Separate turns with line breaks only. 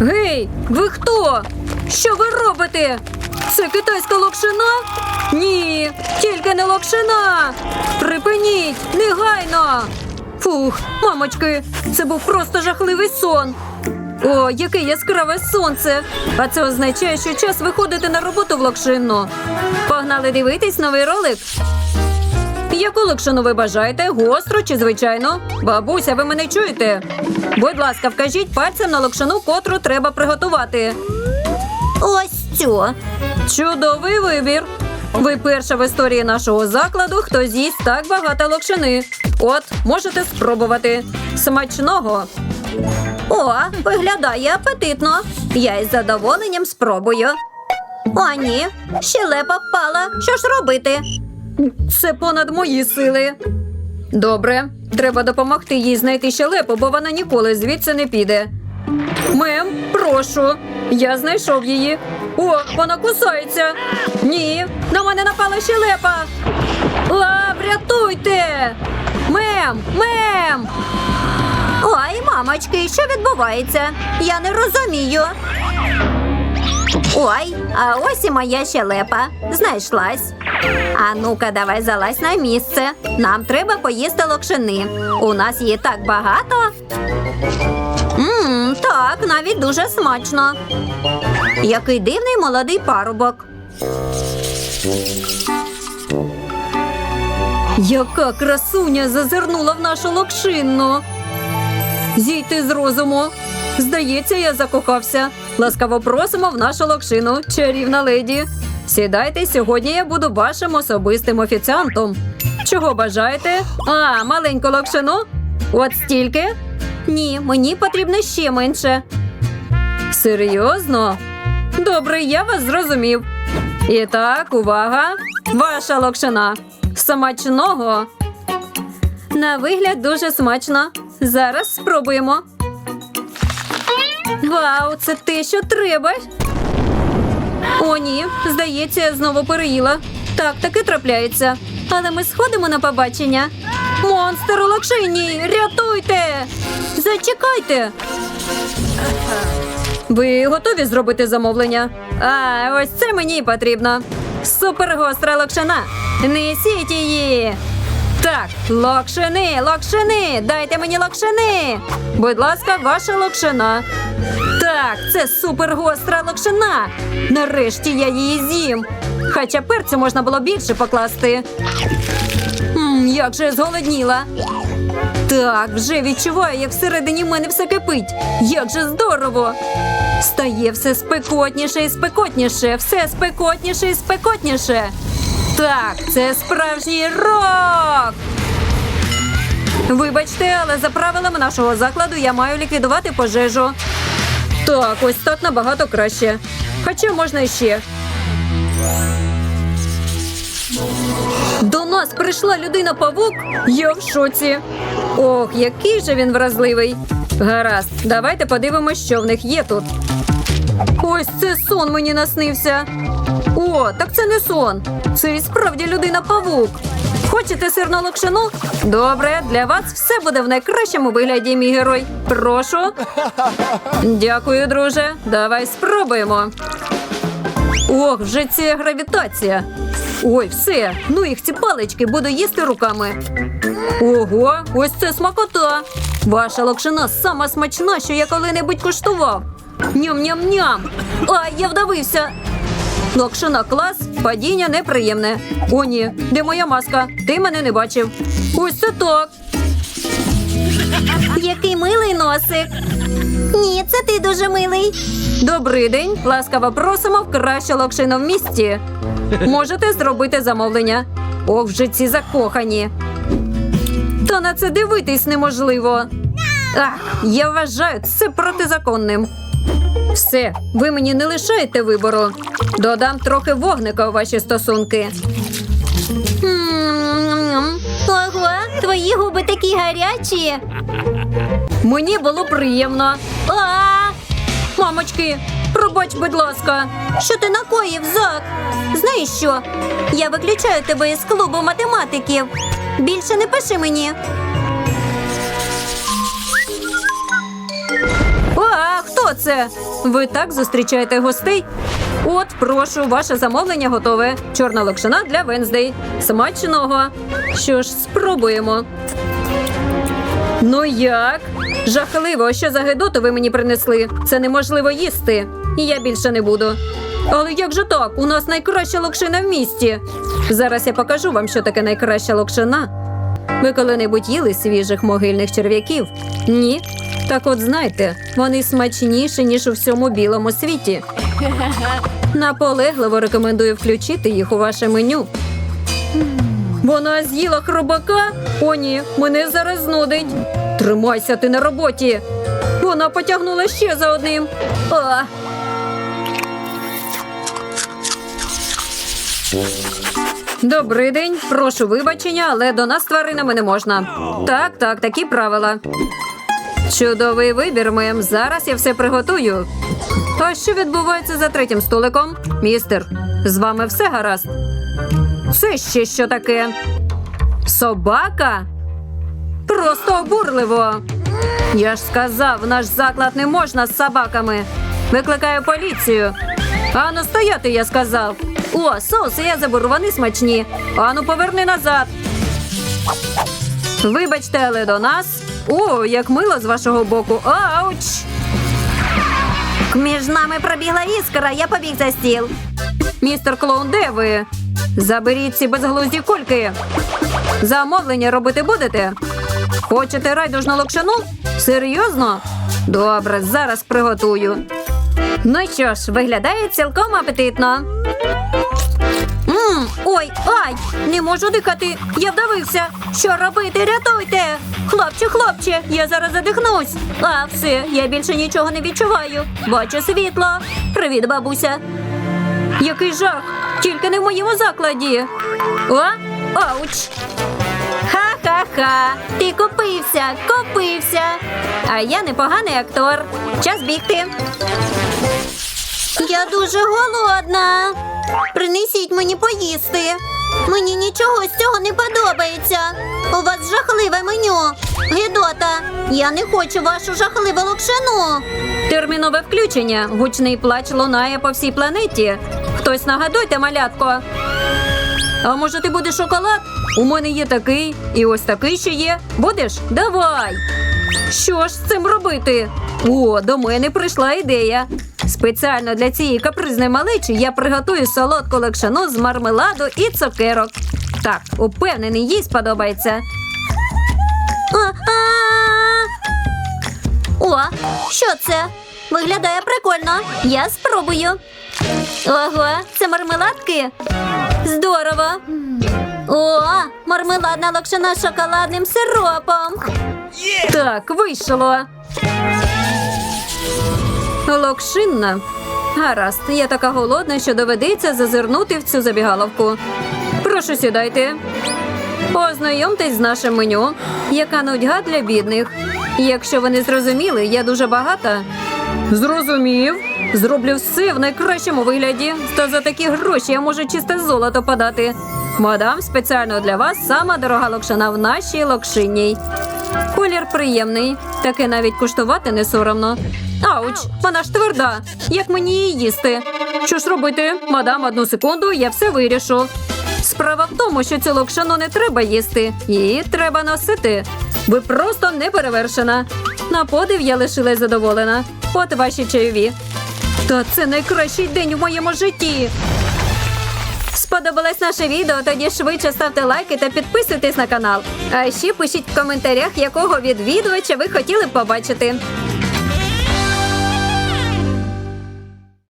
Гей, ви хто? Що ви робите? Це китайська локшина? Ні, тільки не локшина. Припиніть, негайно. Фух, мамочки, це був просто жахливий сон. О, яке яскраве сонце! А це означає, що час виходити на роботу в локшину. Погнали дивитись новий ролик. Яку локшину ви бажаєте? Гостру чи звичайно? Бабуся, ви мене чуєте? Будь ласка, вкажіть пальцем на локшину, котру треба приготувати. Ось цю. Чудовий вибір. Ви перша в історії нашого закладу, хто з'їсть так багато локшини. От, можете спробувати. Смачного. О, виглядає апетитно. Я із задоволенням спробую. О, ні, щелепа впала. Що ж робити? Це понад мої сили. Добре, треба допомогти їй знайти щелепу, бо вона ніколи звідси не піде. Мем, прошу, я знайшов її. О, вона кусається. Ні, на мене напала щелепа. А, врятуйте! Мем, мем! Ой, мамочки, що відбувається? Я не розумію. Ой, а ось і моя щелепа. Знайшлась. А ну-ка, давай залазь на місце. Нам треба поїсти локшини. У нас є так багато. Мм, так, навіть дуже смачно. Який дивний молодий парубок. Яка красуня зазирнула в нашу локшинну. Зійти з розуму. Здається, я закохався. Ласкаво просимо в нашу локшину, чарівна леді. Сідайте, сьогодні я буду вашим особистим офіціантом. Чого бажаєте? А, маленьку локшину? От стільки? Ні, мені потрібно ще менше. Серйозно? Добре, я вас зрозумів. І так, увага! Ваша локшина. Смачного. На вигляд дуже смачно. Зараз спробуємо. Вау, це те, що треба. О, ні, здається, я знову переїла. Так, таки трапляється. Але ми сходимо на побачення. Монстр у лакшині! Рятуйте! Зачекайте! Ви готові зробити замовлення? А, ось це мені потрібно. Супергостра локшина. Несіть її. Так, локшини, локшини, дайте мені локшини. Будь ласка, ваша локшина. Так, це супергостра локшина. Нарешті я її з'їм. Хоча перцю можна було більше покласти. М, як же я зголодніла. Так, вже відчуваю, як всередині мене все кипить. Як же здорово! Стає все спекотніше і спекотніше, все спекотніше і спекотніше. Так, це справжній рок. Вибачте, але за правилами нашого закладу я маю ліквідувати пожежу. Так, ось так набагато краще. Хоча можна іще. До нас прийшла людина павук. Я в шоці. Ох, який же він вразливий. Гаразд, давайте подивимось, що в них є тут. Ось це сон мені наснився. Так це не сон. Це і справді людина павук. Хочете сирну локшину? Добре, для вас все буде в найкращому вигляді, мій герой. Прошу. Дякую, друже. Давай спробуємо. Ох, вже ця гравітація. Ой, все. Ну їх ці палички буду їсти руками. Ого, ось це смакота. Ваша локшина сама смачна, що я коли-небудь куштував. Ням-ням-ням. Ай, я вдавився. Локшина клас, падіння неприємне. О, ні, де моя маска? Ти мене не бачив. Ось це так. Який милий носик. Ні, це ти дуже милий. Добрий день. Ласкаво просимо в кращу локшину в місті. Можете зробити замовлення. Ох, вже ці закохані. Та на це дивитись неможливо. Ах, я вважаю це протизаконним. Все, ви мені не лишаєте вибору. Додам трохи вогника у ваші стосунки. Ого, твої губи такі гарячі. Мені було приємно. А! Мамочки, пробач, будь ласка. Що ти накоїв, Зак? Знаєш що? Я виключаю тебе із клубу математиків. Більше не пиши мені. Це? Ви так зустрічаєте гостей? От, прошу, ваше замовлення готове. Чорна локшина для Венздей. Смачного. Що ж, спробуємо. Ну як? Жахливо, що за гидоту ви мені принесли. Це неможливо їсти. І я більше не буду. Але як же так? У нас найкраща локшина в місті. Зараз я покажу вам, що таке найкраща локшина. Ви коли-небудь їли свіжих могильних черв'яків? Ні. Так от знайте, вони смачніші, ніж у всьому білому світі. Наполегливо рекомендую включити їх у ваше меню. Вона з'їла хробака? О, ні, мене зараз знудить. Тримайся, ти на роботі. Вона потягнула ще за одним. А. Добрий день, прошу вибачення, але до нас з тваринами не можна. Так, так, такі правила. Чудовий вибір, мем. Зараз я все приготую. А що відбувається за третім столиком? Містер, з вами все гаразд? Це ще що таке? Собака? Просто обурливо. Я ж сказав, наш заклад не можна з собаками. Викликаю поліцію. Ану, стояти, я сказав. О, соуси я заберу, вони смачні. Ану, поверни назад. Вибачте, але до нас. О, як мило з вашого боку. Ауч!
Між нами пробігла іскра, я побіг за стіл.
Містер Клоун, де ви? Заберіть ці безглузді кульки. Замовлення робити будете? Хочете райдужну локшину? Серйозно? Добре, зараз приготую. Ну що ж, виглядає цілком апетитно. Мм, ой, ай! Не можу дихати. Я вдавився. Що робити? Рятуйте! Хлопче, хлопче, я зараз задихнусь. А, все, я більше нічого не відчуваю. Бачу світло. Привіт, бабуся. Який жах! Тільки не в моєму закладі. О, ауч! Ха-ха-ха! Ти купився, купився. А я непоганий актор. Час бігти.
Я дуже голодна. Принесіть мені поїсти. Мені нічого з цього не подобається. У вас жахливе меню. Гидота, я не хочу вашу жахливу локшину.
Термінове включення. Гучний плач лунає по всій планеті. Хтось нагадуйте, малятко. А може ти будеш шоколад? У мене є такий, і ось такий ще є. Будеш? Давай. Що ж з цим робити? О, до мене прийшла ідея. Спеціально для цієї капризної малечі я приготую солодку лекшану з мармеладу і цукерок. Так, упевнений, їй сподобається.
О, що це? Виглядає прикольно. Я спробую. Ого, це мармеладки? Здорово. О, мармеладна локшина з шоколадним сиропом.
Так, вийшло. Локшинна. Гаразд, я така голодна, що доведеться зазирнути в цю забігаловку. Прошу сідайте. Ознайомтесь з нашим меню. Яка нудьга для бідних. Якщо ви не зрозуміли, я дуже багата. Зрозумів. Зроблю все в найкращому вигляді. Та за такі гроші я можу чисте золото подати. Мадам, спеціально для вас сама дорога локшина в нашій локшинній. Колір приємний, таке навіть куштувати не соромно. Ауч, вона ж тверда. Як мені її їсти? Що ж робити? Мадам, одну секунду, я все вирішу. Справа в тому, що цю локшину не треба їсти, її треба носити. Ви просто не перевершена. На подив я лишилась задоволена. От ваші чайові. Та це найкращий день у моєму житті. Сподобалось наше відео? Тоді швидше ставте лайки та підписуйтесь на канал. А ще пишіть в коментарях, якого відвідувача ви хотіли б побачити.